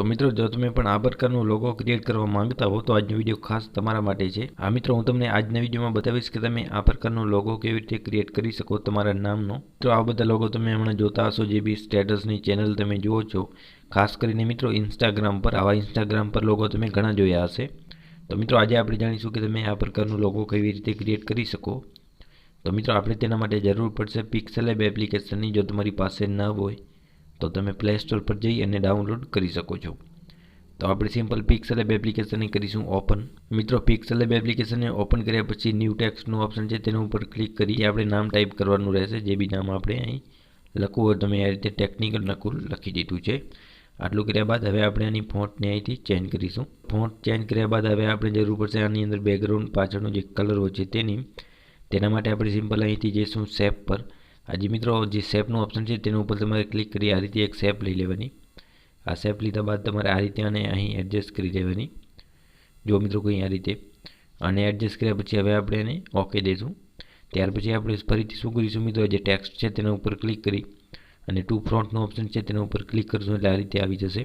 તો મિત્રો, જો તમે પણ આ પ્રકારનો લોગો ક્રિએટ કરવા માંગતા હો, તો આજનો વીડિયો ખાસ તમારા માટે છે. આ મિત્રો, હું તમને આજના વિડીયોમાં બતાવીશ કે તમે આ પ્રકારનો લોગો કેવી રીતે ક્રિએટ કરી શકો તમારા નામનો. તો આ બધા લોગો તમે હમણાં જોતા હશો, જે બી સ્ટેટસની ચેનલ તમે જુઓ છો. ખાસ કરીને મિત્રો ઇન્સ્ટાગ્રામ પર. આવા ઇન્સ્ટાગ્રામ પર લોગો તમે ઘણા જોયા હશે. તો મિત્રો, આજે આપણે જાણીશું કે તમે આ પ્રકારનો લોગો કેવી રીતે ક્રિએટ કરી શકો. તો મિત્રો, આપણે તેના માટે જરૂર પડશે પિક્સલ એપ એપ્લિકેશનની જો તમારી પાસે ન હોય. તો તમે પ્લે સ્ટોર પર જઈ અને ડાઉનલોડ કરી શકો છો. તો આપણે સિમ્પલ પિક્સલ એપ એપ્લિકેશનને કરીશું ઓપન મિત્રો પિક્સલ એપ એપ્લિકેશનને ઓપન કર્યા પછી ન્યૂ ટેક્સ્ટનું ઓપ્શન છે તેના ઉપર ક્લિક કરી આપણે નામ ટાઈપ કરવાનું રહેશે, જે બી નામ આપણે અહીં લખવું હોય તમે આ રીતે ટેકનિકલ નકુલ લખી દીધું છે. આટલું કર્યા બાદ હવે આપણે આની ફોન્ટને અહીંથી ચેન્જ કરીશું. ફોન્ટ ચેન્જ કર્યા બાદ હવે આપણે જરૂર પડશે આની અંદર બેકગ્રાઉન્ડ પાછળનો જે કલર હોય છે તેની, તેના માટે આપણે સિમ્પલ અહીંથી જઈશું સેપ પર. આજે મિત્રો, જે શેપનું ઓપ્શન છે, તેના ઉપર તમારે ક્લિક કરી આ રીતે એક શેપ લઈ લેવાની. આ શેપ લીધા બાદ તમારે આ રીતે આને અહીં એડજસ્ટ કરી લેવાની જો મિત્રો કંઈ આ રીતે અને એડજસ્ટ કર્યા પછી હવે આપણે એને ઓકે દઈશું. ત્યાર પછી આપણે ફરીથી શું કરીશું મિત્રો, જે ટેક્સ્ટ છે તેના ઉપર ક્લિક કરી અને ટુ ફ્રન્ટનો ઓપ્શન છે તેના ઉપર ક્લિક કરશું એટલે આ રીતે આવી જશે.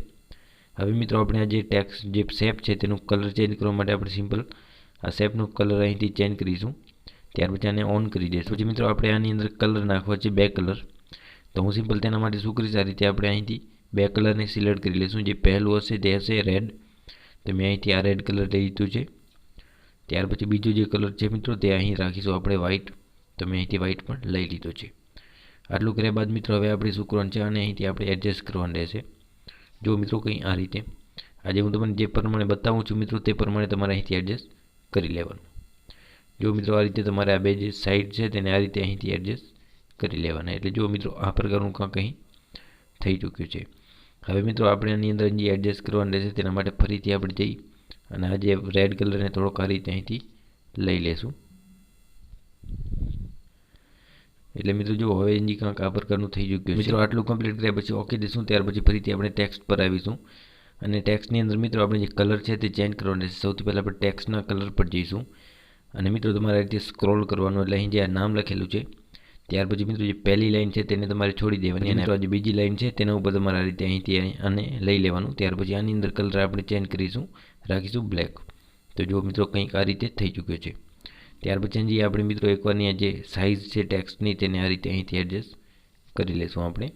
હવે મિત્રો આપણે આ જે ટેક્સ જે શેપ છે તેનું કલર ચેન્જ કરવા માટે આપણે સિમ્પલ આ શેપનું કલર અહીંથી ચેન્જ કરીશું. ત્યાર પછી આને ઓન કરી દઈશું. પછી મિત્રો આપણે આની અંદર કલર નાખવા છે બે કલર તો હું સિમ્પલ તેના માટે શું કરીશ? આ રીતે આપણે અહીંથી બે કલરને સિલેક્ટ કરી લઈશું. જે પહેલું હશે તે હશે રેડ તો મેં અહીંથી આ રેડ કલર લઈ લીધું છે. ત્યાર પછી બીજો જે કલર છે મિત્રો તે અહીં રાખીશું. આપણે વ્હાઇટ તો મેં અહીંથી વ્હાઇટ પણ લઈ લીધો છે. આટલું કર્યા બાદ મિત્રો હવે આપણે શું કરવાનું છે? અને અહીંથી આપણે એડજસ્ટ કરવાનું રહેશે. જો મિત્રો કંઈ આ રીતે. આજે હું તમને જે પ્રમાણે બતાવું છું મિત્રો તે પ્રમાણે તમારે અહીંથી એડજસ્ટ કરી લેવાનું. જો મિત્રો આ રીતે તમારે આ બે જે સાઈડ છે તેને આ રીતે અહીંથી એડજસ્ટ કરી લેવાના. એટલે જો મિત્રો આ પ્રકારનું કાંક અહીં થઈ ચૂક્યું છે. હવે મિત્રો આપણે આની અંદર જે એડજસ્ટ કરવાનું રહેશે તેના માટે ફરીથી આપણે જઈ અને આ જે રેડ કલરને થોડોક આ રીતે અહીંથી લઈ લેશું. એટલે મિત્રો જો હવે એની કાંક આ પ્રકારનું થઈ ચૂક્યું મિત્રો આટલું કમ્પ્લીટ કર્યા પછી ઓકે દઈશું, ત્યાર પછી ફરીથી આપણે ટેક્સ્ટ પર આવીશું. અને ટેક્સ્ટની અંદર મિત્રો આપણે જે કલર છે તે ચેન્જ કરવાનો રહેશે. સૌથી પહેલાં આપણે ટેક્સ્ટના કલર પર જઈશું. અને મિત્રો, તમારે રીતે સ્ક્રોલ કરવાનું એટલે અહીં જે આ નામ લખેલું છે, ત્યાર પછી મિત્રો જે પહેલી લાઈન છે તેને તમારે છોડી દેવાની અને જે બીજી લાઈન છે તેના ઉપર તમારે આ રીતે અહીંથી અને લઈ લેવાનું. ત્યાર પછી આની અંદર કલર આપણે ચેન્જ કરીશું, રાખીશું બ્લેક તો જો મિત્રો, કંઈક આ રીતે થઈ ચૂક્યો છે. ત્યાર પછી જે આપણે મિત્રો એકવારની આ જે સાઇઝ છે ટેક્સ્ટની તેને આ રીતે અહીંથી એડજસ્ટ કરી લેશું આપણે.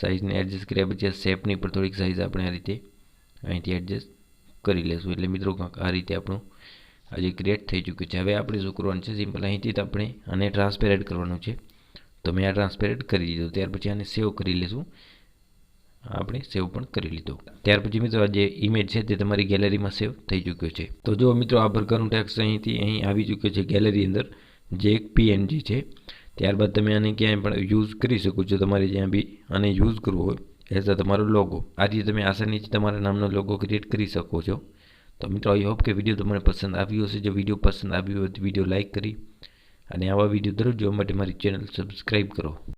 સાઇઝને એડજસ્ટ કર્યા પછી આ શેપની પર થોડીક સાઇઝ આપણે આ રીતે અહીંથી એડજસ્ટ કરી લેશું. એટલે મિત્રો આ રીતે આપણું આજે ક્રિએટ થઈ ચૂક્યું છે. હવે આપણે શું કરવાનું છે સિમ્પલ અહીંથી જ આપણે આને ટ્રાન્સપેરેન્ટ કરવાનું છે. તો મેં આ ટ્રાન્સપેરેન્ટ કરી દીધું. ત્યાર પછી આને સેવ કરી લઈશું આપણે સેવ પણ કરી લીધો. ત્યાર પછી મિત્રો જે ઇમેજ છે તે તમારી ગેલેરીમાં સેવ થઈ ચૂક્યો છે. તો જો મિત્રો, આ પ્રકારનું ટેક્સ્ટ અહીંથી અહીં આવી ચૂક્યો છે ગેલેરી અંદર. જે એક પીએનજી છે. ત્યારબાદ તમે આને ક્યાંય પણ યુઝ કરી શકો છો. તમારે જ્યાં બી આને યુઝ કરવો હોય એઝ અ તમારો લોગો આ રીતે તમે આસાનીથી તમારા નામનો લોગો ક્રિએટ કરી શકો છો. તો મિત્રો આઈ હોપ કે વીડિયો તમને પસંદ આવ્યો હશે. જો વીડિયો પસંદ આવ્યો હોય તો વીડિયો લાઇક કરી અને આવા વીડિયો દરરોજ જોવા માટે મારી ચેનલ સબસ્ક્રાઈબ કરો.